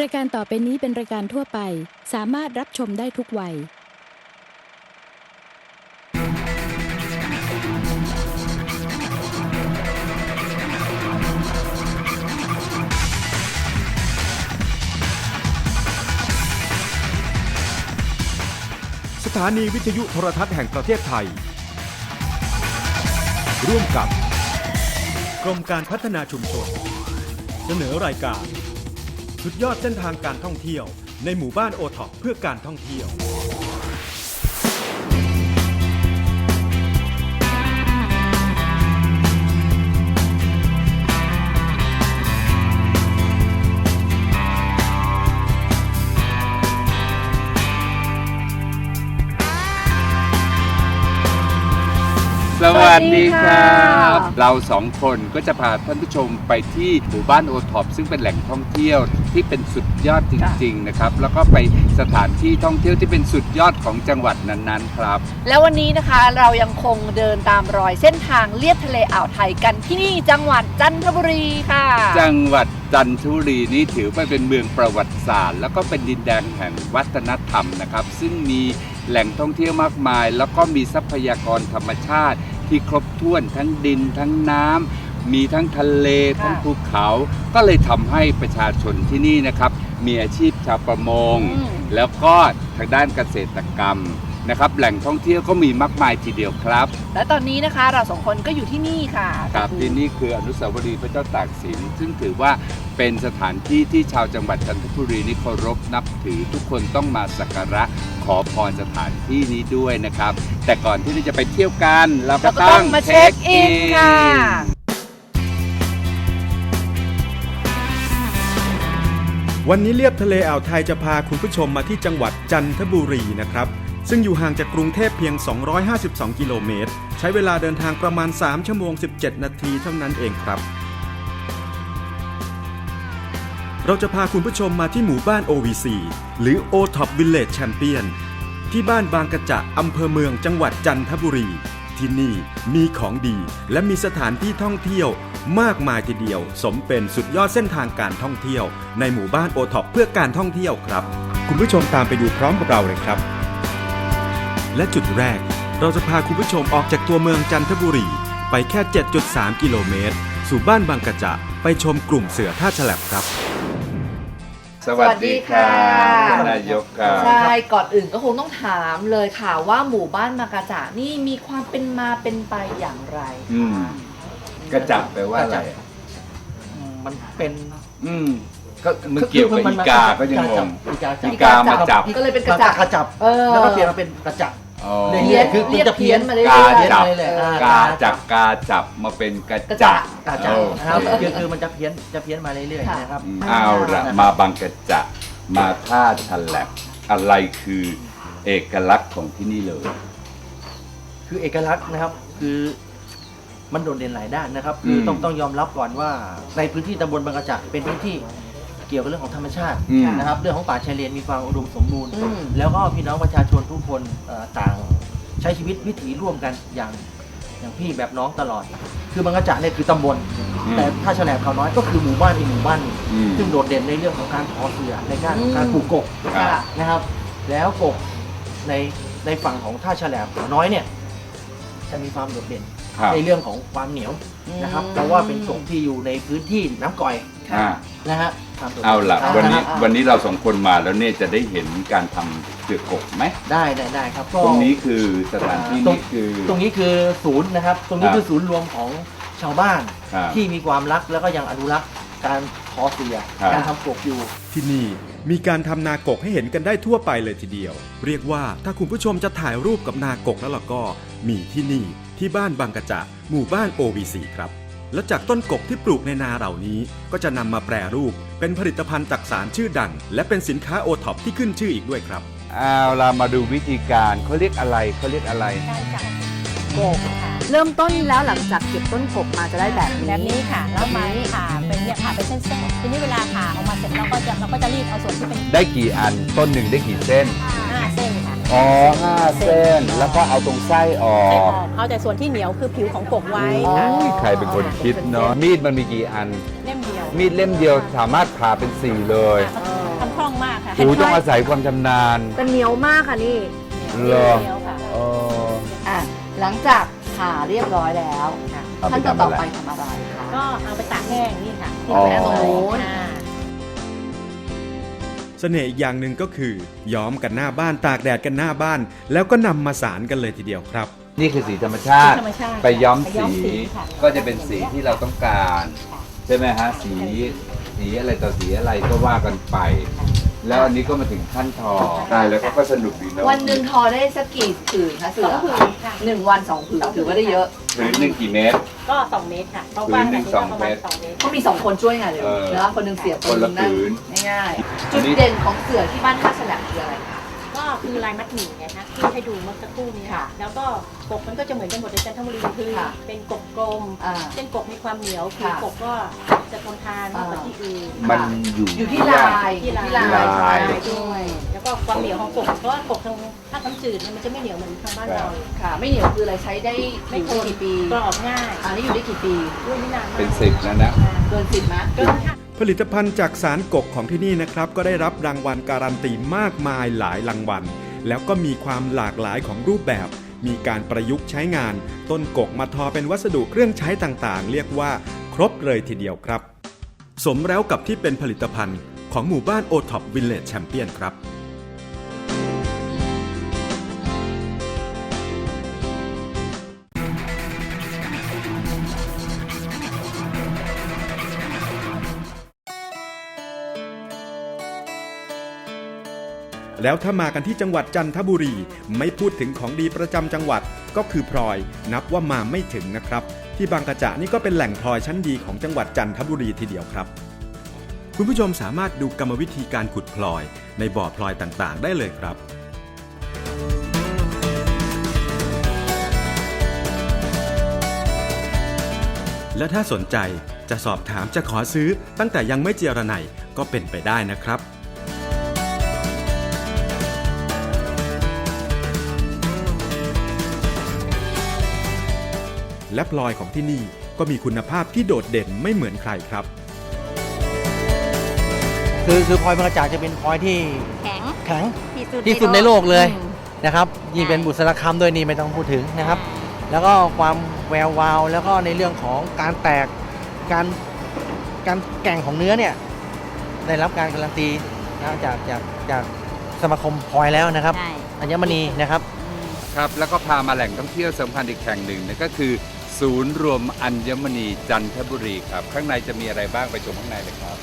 รายการต่อไปนี้เป็นรายการทั่วไป สามารถรับชมได้ทุกวัย สถานีวิทยุโทรทัศน์แห่งประเทศไทย ร่วมกับ กรมการพัฒนาชุมชน เสนอรายการ สุดยอดเส้นทางการท่องเที่ยว ในหมู่บ้านโอท็อปเพื่อการท่องเที่ยว สวัสดีครับ เราสองคนก็จะพาท่านผู้ชมไปที่หมู่บ้านโอท็อปซึ่งเป็นแหล่งท่องเที่ยวที่เป็นสุดยอดจริง ๆ นะครับ แล้วก็ไปสถานที่ท่องเที่ยวที่เป็นสุดยอดของจังหวัดนั้นๆครับ แล้ววันนี้นะคะเรายังคงเดินตามรอยเส้นทางเลียบทะเลอ่าวไทยกันที่นี่จังหวัดจันทบุรีค่ะ จังหวัดจันทบุรีนี้ถือว่าเป็นเมืองประวัติศาสตร์ แล้วก็เป็นดินแดนแห่งวัฒนธรรมนะครับ ซึ่งมีแหล่งท่องเที่ยวมากมาย แล้วก็มีทรัพยากรธรรมชาติ ที่ครบถ้วนทั้งดินทั้งน้ำมีทั้งทะเลค่ะทั้งภูเขา ก็เลยทำให้ประชาชนที่นี่นะครับ มีอาชีพชาวประมง อืม แล้วก็ทางด้านเกษตรกรรม นะครับแหล่งท่องเที่ยวก็มีมากมายทีเดียวครับ และตอนนี้นะคะเราสองคนก็อยู่ที่นี่ค่ะครับที่นี่คืออนุสาวรีย์พระเจ้าตากสิน ซึ่งถือว่าเป็นสถานที่ที่ชาวจังหวัดจันทบุรีนี่เคารพนับถือทุกคนต้องมาสักการะขอพรสถานที่นี้ด้วยนะครับ แต่ก่อนที่เราจะไปเที่ยวกันเราก็เราก็ต้ต้อองงมาเช็คอินค่ะ วันนี้เลียบทะเลอ่าวไทยจะพาคุณผู้ชมมาที่จังหวัดจันทบุรีนะครับ ซึ่งอยู่ห่างจากกรุงเทพเพียง 252 กิโลเมตร ใช้เวลาเดินทางประมาณ 3 ชั่วโมง 17 นาทีเท่านั้นเองครับ เราจะพาคุณผู้ชมมาที่หมู่บ้าน OVC หรือ O Top Village Champion ที่บ้านบางกระจะอำเภอเมืองจังหวัดจันทบุรี ที่นี่มีของดีและมีสถานที่ท่องเที่ยวมากมายทีเดียว สมเป็นสุดยอดเส้นทางการท่องเที่ยว ในหมู่บ้านโอท็อปเพื่อการท่องเที่ยวครับ คุณผู้ชมตามไปดูพร้อมกับเราเลยครับ และจุดแรก เราจะพาคุณผู้ชมออกจากตัวเมืองจันทบุรี ไปแค่ 7.3 กิโลเมตร สู่บ้านบางกระจะไปชมกลุ่มเสือท่าฉลับครับ สวัสดีครับสวัสดีค่ะท่านนายกครับใช่ก่อนอื่นก็คงต้องถามเลยค่ะว่าหมู่บ้านมากาจานี่มีความเป็นมาเป็นไปอย่างไรอืม คะกระจับแปลว่าอะไรอะมันเป็นอืมก็มันเกี่ยวกับอีกาก็ยังงง อีกาจับอีกามาจับ ก็เลยเป็นกระจับ กระจับ เออ แล้วก็เปลี่ยนมาเป็นกระจับอ๋อ เพี้ยนคือเรียกจะเพี้เพี้ยยนนมาเรื่อยกาๆจับเลยเออกาจากกาจับมาเป็นกระกระจัจะบกระจับโอนะครับเคคือคือมันจะเพี้ยนจะเพี้ยนมาเรื่อยค่ะๆนะครับอืมเอาละมาบางกระจะมาท่าฉลับอะไรคือเอกลักษณ์ของที่นี่เลย คือเอกลักษณ์นะครับคือมันโดดเด่นหลายด้านนะครับ คือมต้องต้องยอมรับก่อนว่าในพื้นที่ตำบลบางกระจัเป็นพื้นที่ เกี่ยวกับเรื่องของธรรมชาติอืม นะครับ เรื่องของป่าชายเลนมีความอุดมสมบูรณ์ อืม แล้วก็พี่น้องประชาชนทุกคนเอ่อต่างใช้ชีวิตวิถีร่วมกันอย่างอย่างพี่แบบน้องตลอด คือบางกระจะเนี่ยคือตำบล อืมแต่ถ้าแฉลบเขาน้อยก็คือหมู่บ้านอีกหมู่บ้านหนึ่งอืม ซึ่งโดดเด่นในเรื่องของการเพาะเสือในการของการอืมปลูกกบ อ่า ค่ะ นะครับแล้วกบในในฝั่งของท่าแฉลบเขาน้อยเนี่ยจะมีความโดดเด่นครับในเรื่องของความเหนียวนะครับเพราะว่าเป็นกบที่อยู่ในพื้นที่น้ำก่อยอ่า นะฮะ ความโดดด่นเอาละอ่าวันนี้อ่าวันนี้เราสองคนมาแล้วเนี่ยจะได้เห็นการทำเสือกกไหมได้ได้ได้ครับก็ ตรงนี้คือสถานที่ตรง นี้คือ ตรงนี้คือศูนย์นะครับ ตรงนี้ครับคือศูนย์รวมของชาวบ้าน ครับที่มีความรักแล้วก็ยังอนุรักษ์การเพาะเสือครับ การทำกบอยู่ ที่นี่มีการทำนากกให้เห็นกันได้ทั่วไปเลยทีเดียว เรียกว่าถ้าคุณผู้ชมจะถ่ายรูปกับนากกแล้วล่ะก็ มีที่นี่ที่บ้านบางกระจะหมู่บ้าน OVC ครับ แล้วจากต้นกกที่ปลูกในนาเหล่านี้ ก็จะนำมาแปรรูป เป็นผลิตภัณฑ์จักสารชื่อดัง และเป็นสินค้าโอท็อปที่ขึ้นชื่ออีกด้วยครับ เอาเรามาดูวิธีการเขาเรียกอะไรเขาเรียกอะไร ได้จากกบค่ะเริ่มต้นแล้วหลังจากเก็บต้นกบมาจะได้แบบนี้ แบบนี้ค่ะแล้วมาผ่าเป็นเนี่ยผ่าเป็นเส้นๆทีนี้เวลาผ่าออกมาเสร็จเราก็จะเราก็จะรีดเอาส่วนที่เป็นได้กี่อันต้นหนึ่งได้กี่เส้น ห้าเส้นค่ะ อ๋อห้าเส้น แล้วก็เอาตรงไส้ออใส่อกอกเอาแต่ส่วนที่เหนียวคือผิวของกบไว้ค่ะอุ้ยใครเป็นคนคิดเนาะ มีดมันมีกี่อัน เล่มเดียวมีดเล่มเดียวสามารถผ่าเป็นสี่เลยค่ะเออทำคล่องมากค่ะโอ้ต้องอาศัยความชำนาญ แต่เหนียวมากค่ะนี่ เหรอเหนียวค่ะ เออ อะหลังจากผ่าเรียบร้อยแล้วค่ะเอาไปขั้นตอนทำต่ออะไรไปทำอะไรคะ ก็เอาไปตากแห้งนี่ค่ะที่อ๋อแปะตรงโน้นอ่าเสน่ห์อีกอย่างหนึ่งก็คือ ย้อมกันหน้าบ้านตากแดดกันหน้าบ้าน แล้วก็นำมาสารกันเลยทีเดียวครับ นี่คือสีธรรมชาติธรรมชาติไปย้อมไปสีค่ะ ก็จะเป็นสีที่เราต้องการ ใช่ไหมฮะ สีสีอะไรต่อสีอะไรก็ว่ากันไป แล้วอันนี้ก็มาถึงขั้นทอได้แล้วก็สนุกดีเนอะวันหนึ่งทอได้สักกี่ผืนคะเสืสอองผืนค่ะหนึ่งวันสองผืนถือว่าได้เยอะผืนหนึ่งกี่เมตร ก็สองเมตรค่ะเพราะผืว่านหนึ่งแบบสองประมาณเมตรสองเมตรก็มีสองคนช่วยงานเลยเออแล้วคนหนึ่งเสียบคนละงนั่งผืนง่ายๆอัจุนดนี้เด่นของเสือที่บ้านท่าฉลับคืออะไรคะก็ คือลายมัดหมี่ไงคะที่ให้ดูเมื่อสักครู่นี้ค่ะแล้วก็กบมันก็จะเหมือนกันหมดในจันทบุรีคือค่ะเป็นกบกลมอ่าเช่นกบมีความเหนียวคือค่ะกบก็จะทนทานมากกว่าที่อื่น มันอยู่ อยู่ที่ลายที่ลายที่ลายลาย ด้วย แล้วก็ความเหนียวของกบเพราะว่ากบทางถ้าน้ำจืดเนี่ยมันจะไม่เหนียวเหมือนทางบ้านเราค่ะ ไม่เหนียวคืออะไรใช้ได้ไม่อยู่ทนได้กี่ปี กรอบง่ายอันนี้อยู่ได้กี่ปี ด้วยไม่นานมากเป็นสิบแล้วนะ เกินสิบไหมเกินค่ะ ผลิตภัณฑ์จากสารกกของที่นี่นะครับ ก็ได้รับรางวัลการันตีมากมายหลายรางวัล แล้วก็มีความหลากหลายของรูปแบบ มีการประยุกต์ใช้งาน ต้นกกมาทอเป็นวัสดุเครื่องใช้ต่างๆ เรียกว่า ครบเลยทีเดียวครับ สมแล้วกับที่เป็นผลิตภัณฑ์ของหมู่บ้านโอท็อปวิลเลจแชมเปียนครับ แล้วถ้ามากันที่จังหวัดจันทบุรี ไม่พูดถึงของดีประจำจังหวัดก็คือพลอย นับว่ามาไม่ถึงนะครับ ที่บางกระจะนี่ก็เป็นแหล่งพลอยชั้นดีของจังหวัดจันทบุรีทีเดียวครับ คุณผู้ชมสามารถดูกรรมวิธีการขุดพลอย ในบ่อพลอยต่างๆ ได้เลยครับและถ้าสนใจจะสอบถามจะขอซื้อตั้งแต่ยังไม่เจรไนก็เป็นไปได้นะครับ และพลอยของที่นี่ก็มีคุณภาพที่โดดเด่นไม่เหมือนใครครับ คือคือพลอยบางกระจาจะเป็นพลอยที่แข็งแข็งที่สุดที่สุดในโลกเลยอืม นะครับยิ่งเป็นบุษรคำด้วยนี่ไม่ต้องพูดถึงนะครับ แล้วก็ความแวววาวแล้วก็ในเรื่องของการแตกการการแก่งของเนื้อเนี่ยได้รับการการันตีนะจากจากจากสมาคมพลอยแล้วนะครับ ใช่อัญมณีนะครับครับแล้วก็พามาแหล่งท่องเที่ยวสำคัญอีกแห่งหนึ่งนั่นก็คือ ศูนย์รวมอัญมณีจันทบุรีครับ ข้างในจะมีอะไรบ้างไปชมข้างในเลยครับ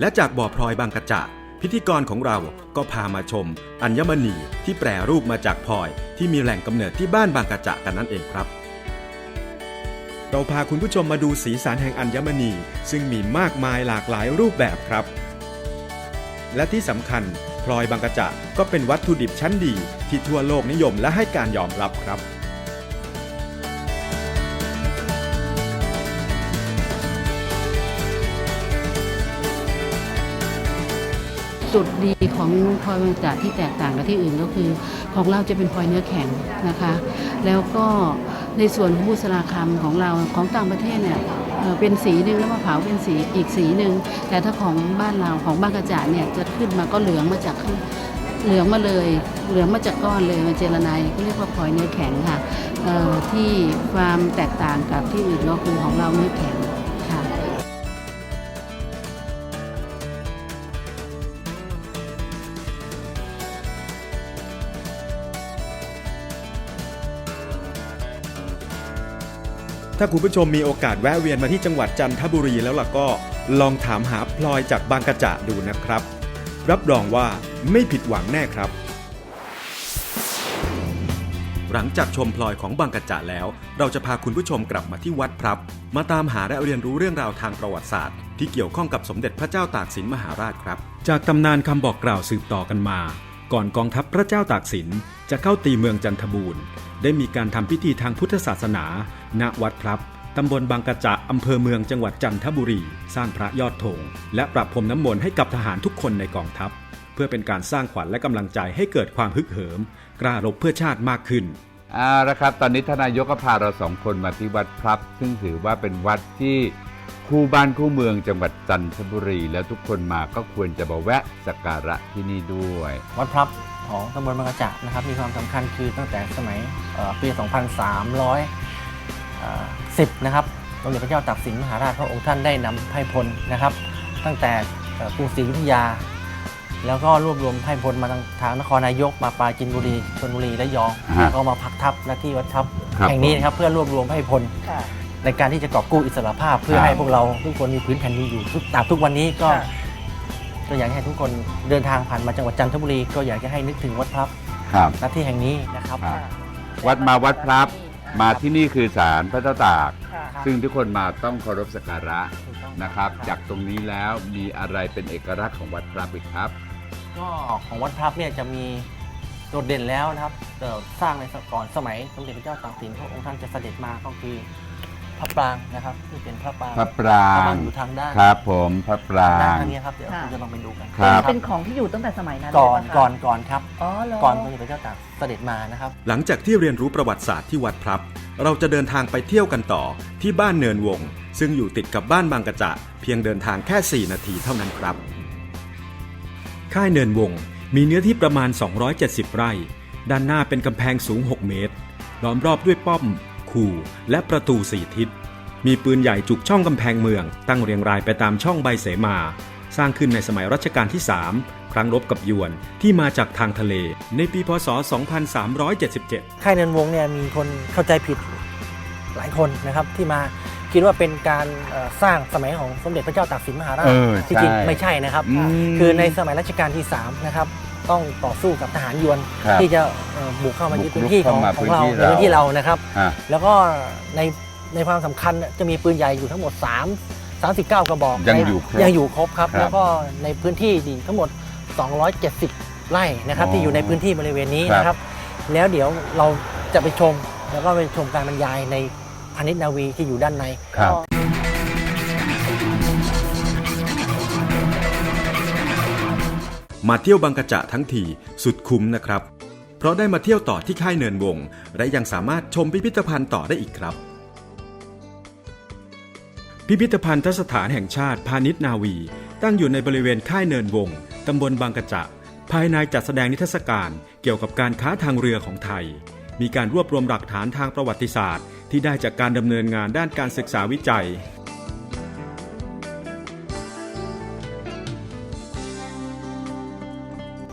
และจากบ่อพลอยบางกระจะพิธีกรของเราก็พามาชม อัญมณีที่แปรรูปมาจากพลอย ที่มีแหล่งกำเนิดที่บ้านบางกระจะกันนั่นเองครับ เราพาคุณผู้ชมมาดูสีสันแห่งอัญมณี ซึ่งมีมากมายหลากหลายรูปแบบครับ และที่สำคัญ ลอยบางกระจะก็เป็นวัตถุดิบชั้นดีที่ทั่วโลกนิยมและให้การยอมรับครับจุดดีของพลอยบางจากที่แตกต่างกับที่อื่นก็คือ ของเราจะเป็นพลอยเนื้อแข็งนะคะ แล้วก็ในส่วนของบุษราคำของเราของต่างประเทศเนี่ย เป็นสีหนึ่งแล้วมาเผาเป็นสีอีกสีหนึ่งแต่ถ้าของบ้านเราของบ้านกระจาเนี่ยจะขึ้นมาก็เหลืองมาจากเหลืองมาเลย เหลืองมาจากก้อนเลยมาเจรไนายก็เรียกว่าพลอยเนื้อแข็งค่ะที่ความแตกต่างกับที่อื่นก็คือของเราเนื้อแข็ง ถ้าคุณผู้ชมมีโอกาสแวะเวียนมาที่จังหวัดจันทบุรีแล้วล่ะก็ลองถามหาพลอยจากบางกระจะดูนะครับ รับรองว่าไม่ผิดหวังแน่ครับ หลังจากชมพลอยของบางกระจะแล้ว เราจะพาคุณผู้ชมกลับมาที่วัดพรับ มาตามหาและเรียนรู้เรื่องราวทางประวัติศาสตร์ ที่เกี่ยวข้องกับสมเด็จพระเจ้าตากสินมหาราชครับ จากตำนานคำบอกกล่าวสืบต่อกันมา ก่อนกองทัพพระเจ้าตากสินจะเข้าตีเมืองจันทบูรณ์ ได้มีการทำพิธีทางพุทธศาสนา ณ วัดพรับตำบลบางกระจะอำเภอเมืองจังหวัดจันทบุรี สร้างพระยอดธงและประพรมน้ำมนต์ให้กับทหารทุกคนในกองทัพ เพื่อเป็นการสร้างขวัญและกำลังใจให้เกิดความฮึกเหิม กล้ารบเพื่อชาติมากขึ้นเอาละครับ ตอนนี้ทนนายกก็พาเราสองคนมาที่วัดพลับ ซึ่งถือว่าเป็นวัดที่ คู่บ้านคู่เมืองจังหวัดจันทบุรี แล้วทุกคนมาก็ควรจะมาแวะสักการะที่นี่ด้วย วัดพลับของตำบลบางกระจะนะครับ มีความสำคัญคือตั้งแต่สมัยเอ่อปี 2310 นะครับสมเด็จพระเจ้าตากสินมหาราชพระองค์ท่านได้นำไพร่พลนะครับ ตั้งแต่เอ่อกรุงศรีอยุธยา แล้วก็รวบรวมไพร่พลมาทางทางนครนายกมาปราจินบุรีชลบุรีและยองฮะก็มาพักทับณที่วัดทับครับ แห่งนี้นะครับเพื่อรวบรวมไพร่พล ค่ะ ในการที่จะกอบกู้อิสรภาพ เพื่อครับให้พวกเราทุกคนมีพื้นแผ่นดินอยู่ทุกตราบทุกวันนี้ก็ค่ะ ก็อยากให้ทุกคนเดินทางผ่านมาจังหวัดจันทบุรี ก็อยากจะให้นึกถึงวัดพลับครับ ณที่แห่งนี้นะครับ ครับ วัดมาวัดพลับ มาที่นี่คือศาลพระเจ้าตาก ค่ะซึ่งทุกคนมาต้องเคารพสักการะถูกต้องนะครับ จากตรงนี้แล้วมีอะไรเป็นเอกลักษณ์ของวัดพลับอีกครับ ก็ของวัดพลับเนี่ยจะมีโดดเด่นแล้วนะครับเอ่อสร้างในสก่อนสมัยสมเด็จพระเจ้าตากสินพระองค์ท่านจะเสด็จมาก็คือ พระปรางนะครับที่เป็นพระปรางพระปราพระงปรางอยู่ทางด้านครับผมพระปราด้านงทางนี้ครับเดี๋ยวค่ะคุณจะลองไปดูกันครับ เป็นของที่อยู่ตั้งแต่สมัยนั้นก่อนเลยปะคะก่อนก่อนครับ อ๋อเหรอ ก่อนสมเด็จพระเจ้าตากเสด็จมานะครับ หลังจากที่เรียนรู้ประวัติศาสตร์ที่วัดพลับ เราจะเดินทางไปเที่ยวกันต่อที่บ้านเนินวง ซึ่งอยู่ติดกับบ้านบางกระจะเพียงเดินทางแค่ 4 นาทีเท่านั้นครับ ค่ายเนินวง มีเนื้อที่ประมาณ 270 ไร่ ด้านหน้าเป็นกำแพงสูง 6 เมตร ล้อมรอบด้วยป้อม คูและประตูสี่ทิศ มีปืนใหญ่จุกช่องกำแพงเมือง ตั้งเรียงรายไปตามช่องใบเสมา สร้างขึ้นในสมัยรัชกาลที่ 3 ครั้งรบกับยวนที่มาจากทางทะเล ในปีพศ 2377 ค่ายเนินวงเนี่ยมีคนเข้าใจผิดหลายคนนะครับที่มาคิดว่าเป็นการเอ่อสร้างสมัยของสมเด็จพระเจ้าตากสินมหาราชเออที่จริงใช่ไม่ใช่นะครับอืมคือในสมัยรัชกาลที่3นะครับ ต้องต่อสู้กับทหารยวนครับที่จะเอ่อบุกเข้ามายึดบุกรุกพื้นที่ของเข้ามาของเราพื้นที่ในพื้นที่เราเรานะครับอะแล้วก็ในในความสำคัญจะมีปืนใหญ่อยู่ทั้งหมด 3 39 กระบอกยังในอยู่ครบยังอยู่ครบครับ ครับแล้วก็ในพื้นที่ดีทั้งหมด 270 ไร่นะครับ อ๋อที่อยู่ในพื้นที่บริเวณนี้ครับ นะครับ แล้วเดี๋ยวเราจะไปชมแล้วก็ไปชมการบรรยายในพานิชนาวีที่อยู่ด้านใน ครับ มาเที่ยวบางกระจะทั้งทีสุดคุ้มนะครับ เพราะได้มาเที่ยวต่อที่ค่ายเนินวง และยังสามารถชมพิพิธภัณฑ์ต่อได้อีกครับ พิพิธภัณฑ์สถานแห่งชาติพาณิชนาวี ตั้งอยู่ในบริเวณค่ายเนินวง ตำบลบางกระจะภายในจัดแสดงนิทรรศการเกี่ยวกับการค้าทางเรือของไทย มีการรวบรวมหลักฐานทางประวัติศาสตร์ ที่ได้จากการดำเนินงานด้านการศึกษาวิจัย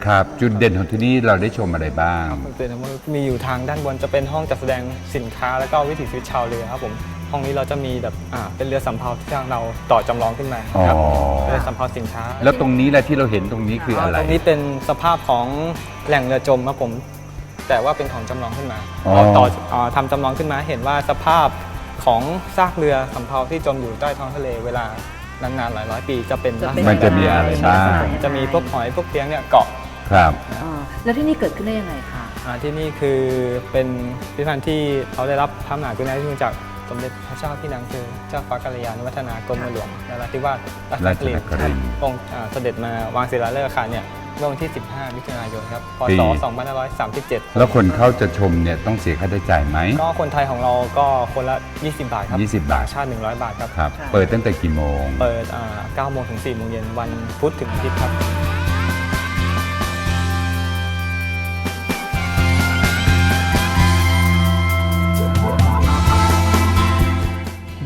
ครับ จุดเด่นของที่นี่เราได้ชมอะไรบ้างเป็นมีอยู่ทางด้านบนจะเป็นห้องจัดแสดงสินค้าแล้วก็วิถีชีวิตชาวเรือครับผมห้องนี้เราจะมีแบบอ่าเป็นเรือสำเภาที่ทางเราต่อจำลองขึ้นมาครับอ๋อ เรือสำเภาสินค้า แล้วตรงนี้แหละที่เราเห็นตรงนี้คืออะไร ตรงนี้เป็นสภาพของแหล่งเรือจมครับผม แต่ว่าเป็นของจำลองขึ้นมาอ๋อ เราต่ออ่าทำจำลองขึ้นมาเห็นว่าสภาพของซากเรือสำเภาที่จมอยู่ใต้ท้องทะเลเวลานานๆหลายร้อยปีจะเป็นจะเป็นมันจะมีอะไรบ้าง จะมีพวกหอยพวกเพี้ยงเนี่ยเกาะ ครับ อ่าแล้วที่นี่เกิดขึ้นได้ยังไงคะอ่าที่นี่คือเป็นพิพิธภัณฑ์ที่เขาได้รับพระมหากรุณาธิคุณจากสมเด็จพระเจ้าพี่นางคือเจ้าฟ้ากัลยาณวัฒนากรมหลวงนราธิวาสราชนครินทร์ราชนครินทร์ครับองค์อ่าเสด็จมาวางศิลาฤกษ์อาคารเนี่ยเมื่อวันที่ 15 มิถุนายนครับพปี ศ 2537 แล้วคนเข้าจะชมเนี่ยต้องเสียค่าใช้จ่ายไหม ก็คนไทยของเราก็คนละ 20 บาทครับ20บาท ต่งชาติ 100 บาทครับ ครับ เปิดตั้งแต่กี่โมง เปิดอ่า9โมงถึง4โมงเย็นวันพุธถึงอาทิตย์ครับ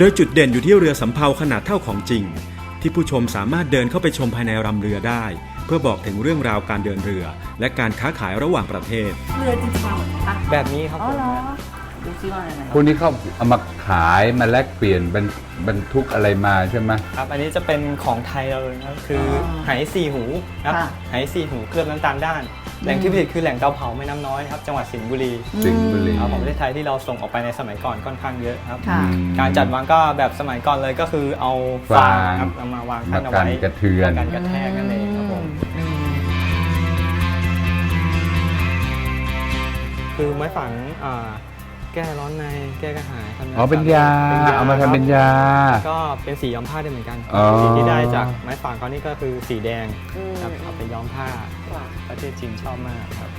โดยจุดเด่นอยู่ที่เรือสำเภาขนาดเท่าของจริง ที่ผู้ชมสามารถเดินเข้าไปชมภายในรำเรือได้ เพื่อบอกถึงเรื่องราวการเดินเรือ และการค้าขายระหว่างประเทศ เรือจริงๆเหรอคะแบบนี้ครับอ๋อผมเหรอดูซิว่าอะไรพวกนี้เขาเอามาขายมาแลกเปลี่ยนบรรบรรทุกอะไรมาใช่ไหมครับ อันนี้จะเป็นของไทยเราเลยนะครับคืออไหสี่หูครับค่ะไหสี่หูเคลือบน้ำตาลด้าน แหล่งที่ผลิตคือแหล่งเตาเผาแม่น้ำน้อยนะครับจังหวัดสิงห์บุรีสิงห์บุรี ครับของประเทศไทยที่เราส่งออกไปในสมัยก่อนค่อนข้างเยอะครับ ค่ะอืมการจัดวางก็แบบสมัยก่อนเลยก็คือเอาฟางครับเอามาวางขั้นเอาไว้มากันกระเทือนมากันกระแทกนั่นเองครับผมอืม คือไม้ฝังอ่า แก้ร้อนในแก้กระหายทำอ๋อเป็นยาเอามาทำเป็นยาแล้วก็เป็นสีย้อมผ้าได้เหมือนกันอ๋อ สีที่ได้จากไม้ฝังเขานี่ก็คือสีแดงอืมครับเอาไปย้อมผ้า ค่ะประเทศจีนชอบมากครับ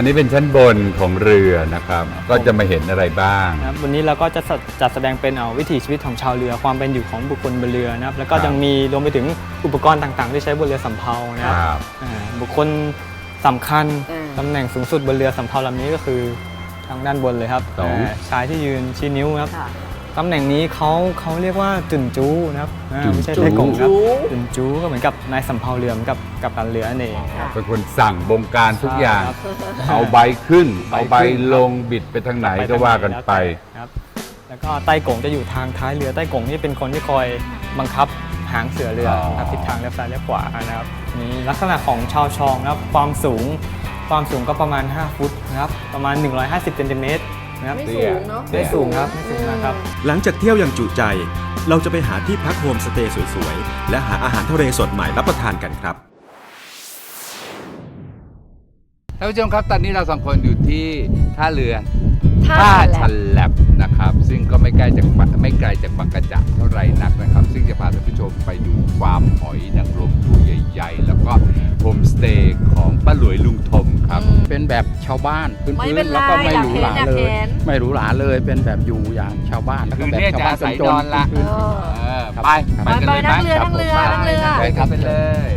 นนี้เป็นชั้นบนของเรือนะครับ ก็จะมาเห็นอะไรบ้าง นะครับวันนี้เราก็จะจัดจัดแสดงเป็นเอาวิถีชีวิตของชาวเรือความเป็นอยู่ของบุคคลบนเรือนะครับแล้วก็ครับยังมีรวมไปถึงอุปกรณ์ต่างๆ ที่ใช้บนเรือสำเภานะครับครับ อ่าบุคคลสำคัญอืม ตำแหน่งสูงสุดบนเรือสำเภาลำนี้ก็คือทางด้านบนเลยครับสอง อ่าชายที่ยืนชี้นิ้วนะครับ ค่ะ ตำแหน่งนี้เขาเขาเรียกว่าจุนจูนะครับอ่าจุนไม่ใช่จูไต้กงครับจูจุนจูก็เหมือนกับนายสำเภาเรือเหมือนกับกับตันเรือนั่นเองเป็นคนสั่งบงการทุกอย่าง ครับ เอาใบขึ้นใบเอาใบขึ้นครับลงบิดไปทางไหนก็ว่ากันไป ครับ แล้วก็ไต้กงจะอยู่ทางท้ายเรือไต้กงนี่เป็นคนที่คอยบังคับหางเสือเรืออ๋อครับทิศทางเลี้ยวซ้ายเลี้ยวขวานะครับนี่ลักษณะของชาวชองนะครับความสูง ความสูงก็ประมาณ 5 ฟุตนะครับประมาณ 150เซนติเมตร นะครับ ไม่สูงเนาะ ไม่สูงครับไม่สูงนะครับหลังจากเที่ยวอย่างจุใจ เราจะไปหาที่พักโฮมสเตย์สวยๆ และหาอาหารทะเลสดใหม่รับประทานกันครับ ท่านผู้ชมครับ ตอนนี้เราสองคนอยู่ที่ท่าเรือท่าท่าแหลชัมนแลบ นะครับ ซึ่งก็ไม่ไกลจากปะไม่ไกลจากบางกระจะเท่าไหร่นักนะครับ ซึ่งจะพาท่านผู้ชมไปดูฟาร์มหอยนางรมตัวใหญ่ๆ แล้วก็โฮมสเตย์ของป้าหลวยลุงทมครับ เป็นแบบชาวบ้านพื้ไม่นเป็นๆไรแล้วก็ไม่อยากหรูเห็หนราอยากเลยเห็น ไม่หรูหราเลยเป็นแบบอยู่อย่างชาวบ้านแล้วคืก็อแบบเนี่ยชาวบ้านจะอาศัยจนนอนละๆพื้นเออเออครับไปไปกันไปเลยนั่งไหมเรือครับนั่งเรือผมนั่งเรือ ไปครับไปเลย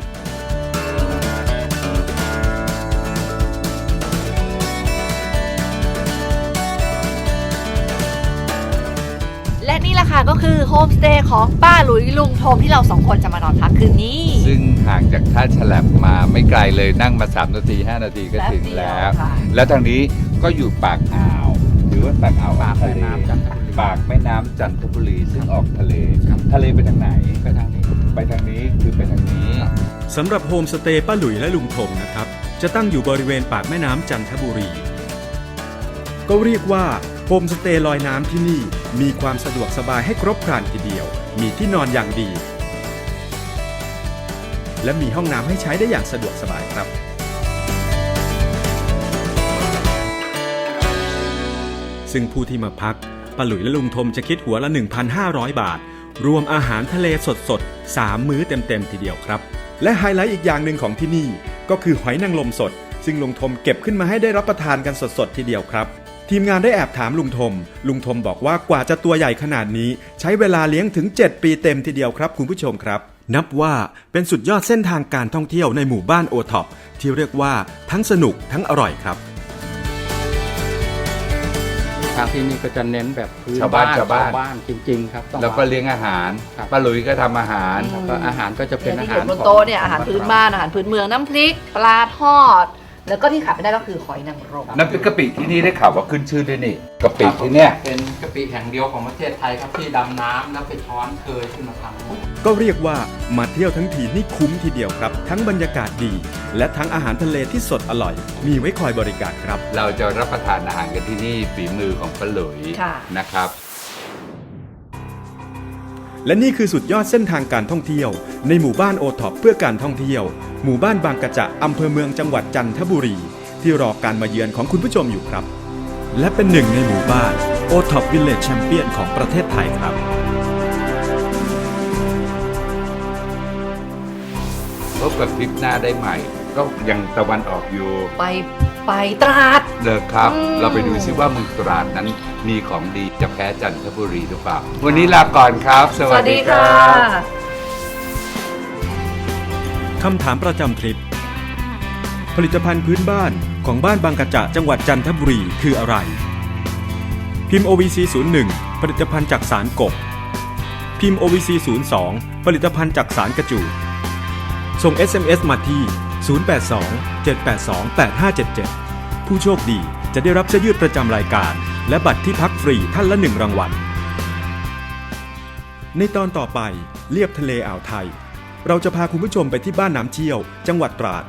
นี่แหละค่ะก็คือโฮมสเตย์ของป้าหลุยลุงโทมที่เราสองคนจะมานอนพักคืนนี้ ซึ่งห่างจากท่าฉลับมาไม่ไกลเลยนั่งมา 3 นาที 5 นาทีก็ถึงแป๊บเดีแล้ยววค่ะแล้วทางนี้ก็อยู่ปากอ่าวหรือว่าปากอ่าวปากทะแม่เลน้ำจันทบุรีปากแม่น้ำจันทบุรีซึ่งออกทะเล ทะเลไปทางไหนไปทางนี้ ไปทางนี้คือไปทางนี้สำหรับโฮมสเตย์ป้าหลุยและลุงทมนะครับ จะตั้งอยู่บริเวณปากแม่น้ำจันทบุรี ก็เรียกว่า โฮมสเตย์ลอยน้ำที่นี่มีความสะดวกสบายให้ครบครันทีเดียว มีที่นอนอย่างดี และมีห้องน้ำให้ใช้ได้อย่างสะดวกสบายครับ ซึ่งผู้ที่มาพักป้าลุยและลุงทมจะคิดหัวละ 1,500 บาท รวมอาหารทะเลสดๆ 3 มื้อเต็มๆ ทีเดียวครับ และไฮไลท์อีกอย่างหนึ่งของที่นี่ ก็คือหอยนางรมสด ซึ่งลุงทมเก็บขึ้นมาให้ได้รับประทานกันสดๆ ทีเดียวครับ ทีมงานได้แอบถามลุงทม ลุงทมบอกว่ากว่าจะตัวใหญ่ขนาดนี้ ใช้เวลาเลี้ยงถึง 7 ปีเต็มทีเดียวครับคุณผู้ชมครับ นับว่าเป็นสุดยอดเส้นทางการท่องเที่ยวในหมู่บ้านโอท็อปที่เรียกว่าทั้งสนุกทั้งอร่อยครับ ทางที่นี่ก็จะเน้นแบบพื้นชาวบ้านชาวบ้านบ้านจริงๆครับต้อง แล้วก็มาเลี้ยงอาหารครับ ป้าหลุยก็ทำอาหารอืมก็อาหารก็จะเป็นอย่างอาที่หารเห็นบนของโต๊ะเนี่ยอาหารพื้นบ้านอาหารพื้นเมืองน้ำพริก ปลาทอด แล้วก็ที่ขาดไม่ได้ก็คือหอยนางรมน้ำพริกกะปิที่นี่ได้ข่าวว่าขึ้นชื่อด้วยนี่กะปิที่เนี่ย เป็นกะปิแห่งเดียวของประเทศไทยครับที่ดำน้ำแล้วไปช้อนเคยขึ้นมาทำก็เรียกว่ามาเที่ยวทั้งทีนี่คุ้มทีเดียวครับ ทั้งบรรยากาศดี และทั้งอาหารทะเลที่สดอร่อย มีไว้คอยบริการครับ เราจะรับประทานอาหารกันที่นี่ฝีมือของป้าหลุยค่ะ นะครับ และนี่คือสุดยอดเส้นทางการท่องเที่ยว ในหมู่บ้านโอท็อปเพื่อการท่องเที่ยว หมู่บ้านบางกระจะอำเภอเมืองจังหวัดจันทบุรี ที่รอการมาเยือนของคุณผู้ชมอยู่ครับ และเป็นหนึ่งในหมู่บ้านโอท็อปวิลเลจแชมเปี้ยนของประเทศไทยครับ พบกับคลิปหน้าได้ใหม่ ก็ยังตะวันออกอยู่ ไป ไปตราด เลิกครับ อืม เราไปดูซิว่าเมืองตราดนั้นมีของดีจะแพ้จันทบุรีหรือเปล่า วันนี้ลาก่อนครับ สสวัวัสสดีดีคค่ะรับ คำถามประจำทริป ผลิตภัณฑ์พื้นบ้านของบ้านบางกระจะจังหวัดจันทบุรีคืออะไร พิมพ์ OVC 01ผลิตภัณฑ์จากสารกบ พิมพ์ OVC 02ผลิตภัณฑ์จากสารกระจูดส่ง SMS มาที่ 082 782 8577 ผู้โชคดีจะได้รับเสื้อยืดประจำรายการ และบัตรที่พักฟรีท่านละหนึ่งรางวัล ในตอนต่อไปเลียบทะเลอ่าวไทย เราจะพาคุณผู้ชมไปที่บ้านน้ำเชี่ยว จังหวัดตราด